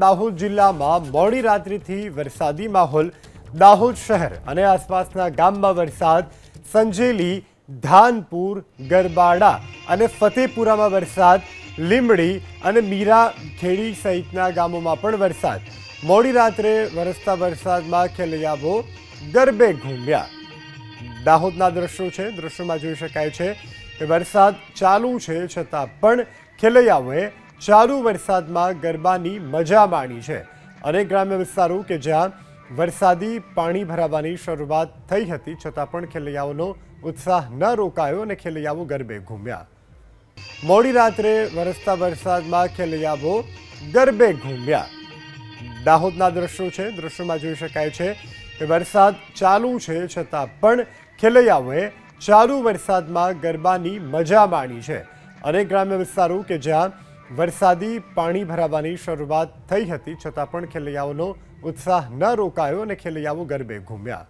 દાહોદ જિલ્લામાં મોડી રાત્રિથી વરસાદી માહોલ. દાહોદ શહેર અને આસપાસના ગામમાં વરસાદ. સંજેલી, ધાનપુર, ગરબાડા અને ફતેપુરામાં વરસાદ. લીંબડી અને મીરા ખેડી સહિતના ગામોમાં પણ વરસાદ. મોડી રાત્રે વરસતા વરસાદમાં ખેલૈયાઓ ગરબે ઘૂમ્યા. દાહોદના દ્રશ્યો છે, દ્રશ્યોમાં જોઈ શકાય છે કે વરસાદ ચાલુ છે છતાં પણ ખેલૈયાઓએ ચાલુ વરસાદમાં ગરબાની મજા માણી છે. અનેક ગ્રામ્ય વિસ્તારો કે જ્યાં વરસાદી પાણી ભરાવાની શરૂઆત થઈ હતી, છતાં પણ ખેલૈયાઓનો ઉત્સાહ ન રોકાયો અને ખેલૈયાઓ ગરબે ઘૂમ્યા. મોડી રાત્રે વરસતા વરસાદમાં ખેલૈયાઓ ગરબે ઘૂમ્યા. દાહોદના દ્રશ્યો છે. દ્રશ્યોમાં જોઈ શકાય છે કે વરસાદ ચાલુ છે, છતાં પણ ખેલૈયાઓએ ચાલુ વરસાદમાં ગરબાની મજા માણી છે. અનેક ગ્રામ્ય વિસ્તારો કે જ્યાં વરસાદી પાણી ભરાવાની શરૂઆત થઈ હતી, છતાં પણ ખેલૈયાઓનો ઉત્સાહ ન રોકાયો અને ખેલૈયાઓ ગરબે ઘૂમ્યા.